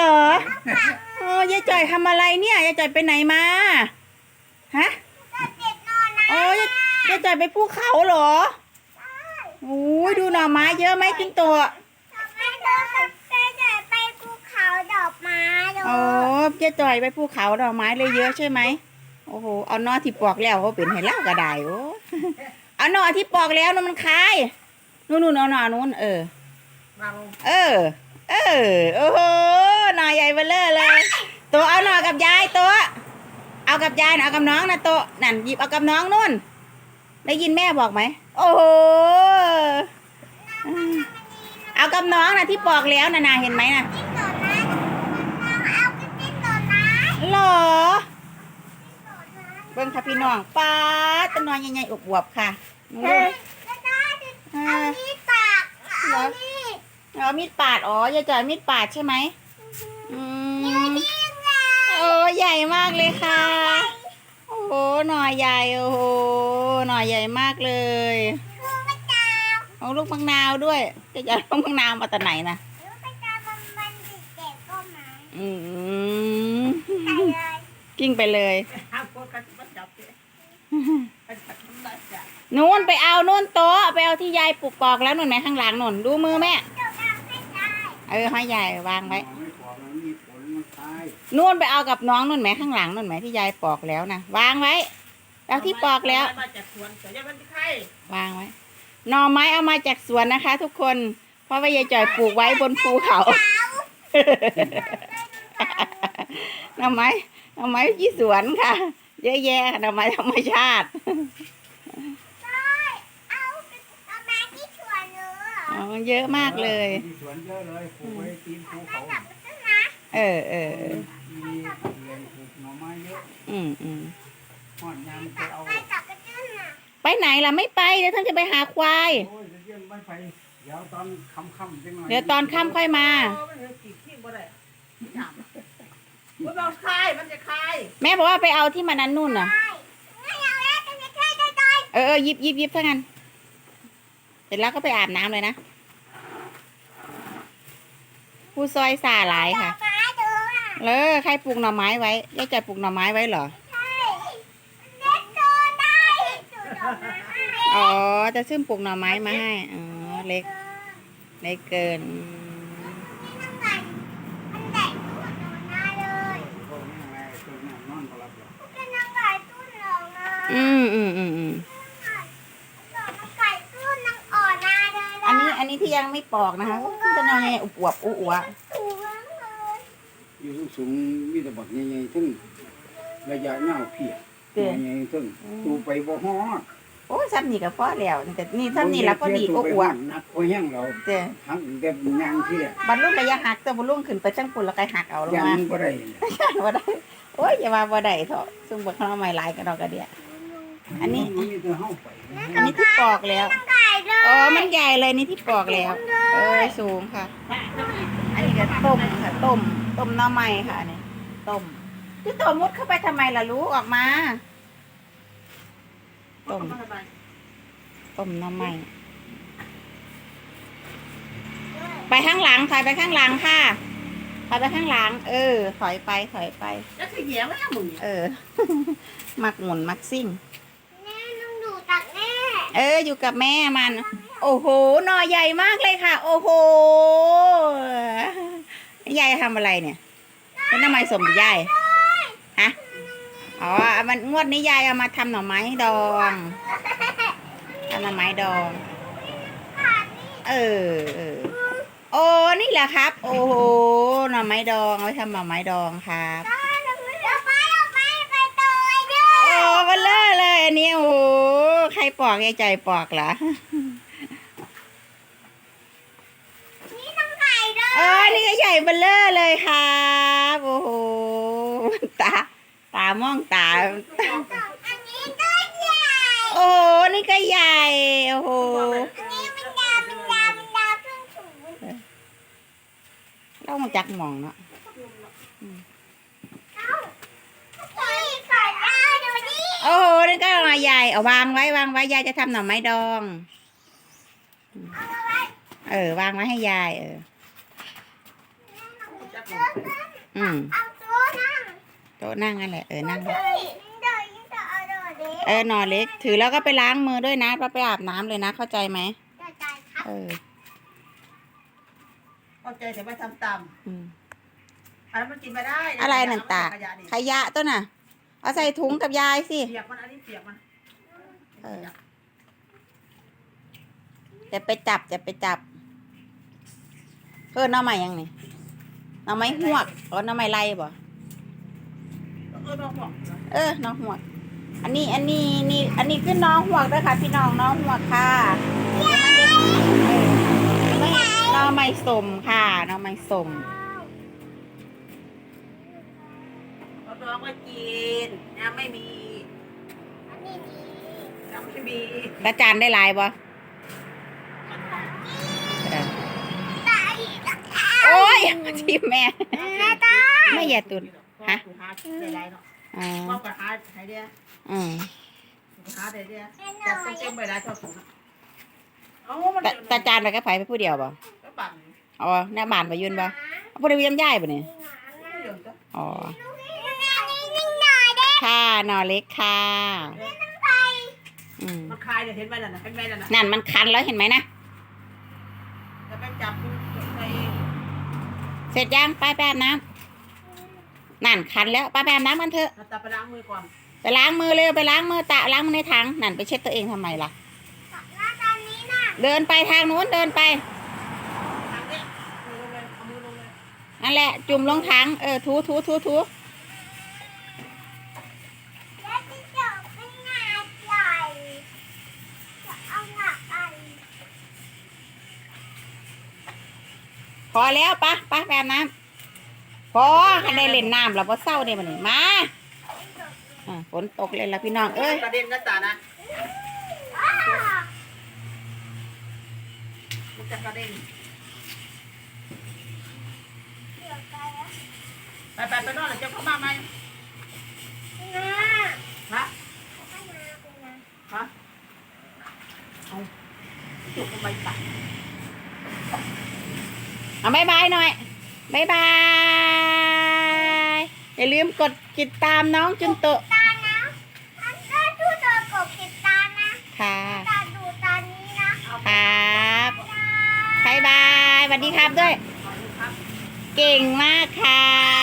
เหรอโอ้ยายจ่อยทำอะไรเนี่ยยายจ่อยไปไหนมาฮะก็เด็กนอนนะโอ้ยยายจ่อยไปภูเขาเหรอโอ้ยดูหน่อไม้เยอะไหมจิงโตะทำไมเธอไปเดินไปภูเขาดอกไม้ดูโอ้ยายจ่อยไปภูเขาดอกไม้เลยเยอะใช่ไหมโอ้โหเอาหนอที่ปอกแล้วเขาเป็นให้เล่ากระไดโอ้เอาหนอที่ปอกแล้วนั่นมันคายนู่นนู่นเอาหนอนู้นเออบางเออ เออ โอ้โหหน่อ ใหญ่เบลเลอเลยตัวเอาหน่อกับยายตัวเอากับยายนะเอากับน้องนะโตนั่นหยิบเอากับน้องนู่น ได้ยินแม่บอกไหมโอ้โหเอากับน้องนะที่ปอกแล้วนะนาเห็นไหมนะจิ้งจกนะน้อเอาไปจิ้งจกนะหรอเบิ้งค่ะพี่น้องป้าต้นน้อยใหญ่ๆอวบค่ะนู้นเอาอที่ตากเอาที่เอามีดปาดอ๋อยายจ่อยมีดปาดใช่ไหม ใหญ่มากเลยค่ะ โอ้โหหน่อใหญ่โอ้โหหน่อใหญ่มากเลยคือพระเอาลูกมะนาวด้วยจะจะเอาลูกมะนาวมาแต่ไหนนะคือพระเจ้ามันมันติดเด็กก็มาอืมใส่เลยกิ้งไปเลยนู่นไปเอานู่นโต๊ะไปเอาที่ยายปลูกปอกแล้วนู่นไหมข้างหลังนู่นดูมือแม่เอาให้ได้เออให้ยายวางไว้ ไม่ปอกมันมีผลมั นตายนู่นไปเอากับน้องนู่นไหมข้างหลังนู่นไหมที่ยายปอกแล้วนะวางไว้เอาที่ปอกแล้วมาจากสวนแต่ยังไม่ได้ใครวางไว้หน่อไม้เอามาจากสวนนะคะ ทุกคน เพราะว่ายายจ่อยปลูกไว้บนภูเขาหน่อไม้หน่อไม้ที่สวนค่ะ เยอะแยะหน่อไม้ธรรมชาติได้เอาไปเอามาที่สวนเนื้ออ๋อเยอะมากเลยมีสวนเยอะเลยปลูกไว้ตีนภูถ้าเขาจับมันนะ เออเออเออมีเรียนปลูกหน่อไม้เยอะอืมอืมหอนยามไปเอาถ้าจับมันนะไปไหนล่ะไม่ไปเดี๋ยวท่านจะไปหาควาย โอ้ยจะเยี่ยมไม่ไปเดี๋ยวตอนค่ำๆจังหน่อยเดี๋ยวตอนค่ำค่อยมาโอ้มันเหลือกี่ขี้บ่ได้จับมันเอาคายมันจะคายแม่บอกว่าไปเอาที่มันนั้นนู่นน่ะได้ไม่เอาแล้วจะไม่ใช่ได้ได้เออเออหยิบหยิบหยิบถ้างั้นเสร็จแล้วก็ไปอาบน้ำเลยนะผู้ซอยสาหลายค่ะฟ้าดูอะ เลอใครปลูกหน่อไม้ไว้ยายจ่อยปลูกหน่อไม้ไว้เหรอใช่เล็กโตได้จุดดอกไม้อ๋อจะซื้อปลูกหน่อไม้มาให้อ๋อเล็กเล็กเกินอืมนี่น้ำมันมันแตกทุกคนหน้าเลยพวกนี้อะไรตัวนี้นอนก็รับหรอกเป็นน้ำไก่ตุ้นหลงนะอืมอืมอืมอืมน้ำไก่ตุ้นน้ำอ่อนหน้าเลยอันนี้อันนี้ที่ยังไม่ปอกนะคะจะนอนยังไงอวบๆอ้วถูกแล้วเลย อยู่สูงๆมีแต่บักใหญ่ๆถึงระยะยาวเพียๆเกินใหญ่ๆถึงตูไปบ่ฮอดโอ้ยซ้ำนี่กับพ่อแล้วแต่นี่ซ้ำนี่แล้วก็ดีตูอ้ไปวฮอดนักพอแห้งเราๆเจ้หักแบบยางที่แหละบรรลุกระยะหักแต่บรรลุขึ้นไปจังปุ่นแล้วก็หักเอาลงยางมาบ่ได้บ่ได้โอ้ยอย่ามาบ่ได้เถอะซึ่งบ่เข้ามาหลายกันดอกกระเดียอันนี้มัมีแต่เฮาไปอันนี้ที่ปอกแล้วน้ำไก่เลยอ๋อมันใหญ่เลยนี่ที่ปอกแล้วเออสูงค่ะ อันนี้ก็ต้มค่ะต้ม ต้มหน้ำไม้ค่ะอันนี้ต้มที่ตัวมุดเข้าไปทำไมล่ะลูกออกมาต้มต้มหน้ำไม้ไปข้างหลังถอยไปข้างหลังค่ะถอยไปข้างหลัง เออ ถอยไปถอยไปแล้วคือเหยียบไว้มึงเออ มักหมุนมักซิ่งแม่ต้องดูตักแม่ เออ อยู่กับแม่มัน โอ้โหหน่อใหญ่มากเลยค่ะ โอ้โห ยายทำอะไรเนี่ยเป็นทำไมสมยายฮะอ๋อมันงวดนี้ยายเอามาทำหน่อไม้ดองทำหน่อไม้ดอง เออเออโอ้นี่แหละครับ โอ้โหหน่อไม้ดองเอาไว้ทำหน่อไม้ดองครับเราไปเราไปไปต่อเด้อโอ้เบลเลอร์เลยอันนี้โอ้โหใครปอกยายใจปอกเหรอ นี่น้ำไก่ เลยเออนี่ก็ใหญ่เบลเลอร์เลยครับโอ้โหตาตามองตา อันนี้ก็ใหญ่โอ้โหนี่ก็ใหญ่โอ้โหอันนี้มันยาวมันยาวมันยาวขึ้นสูงเรามาจักหมองเนาะเอ้านี่ไก่ยาวดูดิโอ้โหนี่ก็มาใหญ่เอาวางไว้วางไว้ยายจะทำหน่อไม้ดอง เอามาไว้ เออ วางไว้ให้ยายเออจับเอออืมเอาโต๊ะนั่งโต๊ะนั่งนั่นแหละเออนั่งเดี๋ยวเดี๋ยวจะเอาโดดเด็กเออนอนเล็ก ถือแล้วก็ไปล้างมือด้วยนะไปอาบน้ำเลยนะเข้าใจไหมจะจ่ายครับเออเข้าใจแต่ว่าทำตามอืมอันนั้นมันกินไม่ได้อะไรนั่นตาขยะนี่ขยะต้นน่ะ เอาใส่ถุงกับยายสิ เปียกมันอันนี้เปียกมันเออ จะไปจับจะไปจับเออหน้าใหม่ยังนี่ห น้าไม้หวกอ๋อหน้าไม้ไรบ่เออน้องบอกเออน้องหวก อันนี้อันนี้นี่อันนี้คือน้องหวกด้วยค่ะ พี่น้องน้องหวกค่ะเดี๋ยวมันจะเออไม่น้องไม้สมค่ะน้องไม้สมเอาน้องมากินยังไม่มีอันนี้ดียังไม่มีกระจานได้หลายบ่ โอ้ยทีมแม่แม่ตายไม่อย่าตุนฮะกูหาได้ไรเนาะอ่าพ่อก็หาไห้เดียอืมกูหาได้เดียแม่หจัน่บอต้องยเต็มไปได้ชอบสูงเอ้ามันตาตาจานไปก็ไผไปผู้เดียวบ่ก็ปั่นอ๋อหน้าบ้านไปยืนบ่เอาผู้ใดเวียมย้ายบ่นี่เดี๋ยวจะอ๋อนิ่งหน่อยเด้ค่ะนอเล็กค่ะไปอืมมันคลายเดี๋ยวเห็นไหมล่ะนะเห็นไหมล่ะนะนั่นมันคันแล้วเห็นไหมนะจะไปจับใส่ เสร็จยังไปไปอาบน้ำนั่นคันแล้วไปไปอาบน้ำกันเถอะตาไปล้างมือก่อนไปล้างมือเร็วไปล้างมือตะล้างมือในถังนั่นไปเช็ดตัวเองทำไมล่ะหน้าตอนนี้น่ะเดินไปทางนู้นเดินไปทางเนี้ยมือลงเลยเอามือลงเลยนั่นแหละ จุ่มลงถังเออทูทูทูทู พอแล้วปะปะไปอาบน้ำพอให้ได้เล่นน้ำแล้วพอเศร้าเนี่ยมันนี่มาอ่าฝนตกเลยละพี่น้อง เอ้ยกระเด็นนะตานะอ้าวมันจะกระเด็นเดี๋ยวไปแล้วไปไปไปนอนแล้วจะเข้ามาไหมนะฮะไปนะไปนะฮะเอาจุกทำไมตัด เอาบายบายหน่อยบายบาย อย่าลืมกดติดตามน้องจุนโตะตานะอันก็ดูโดนกบติดตานะค่ะตาดูตานี้นะครับบายบายสวัสดีครับด้วยขอบคุณครับเก่งมากค่ะ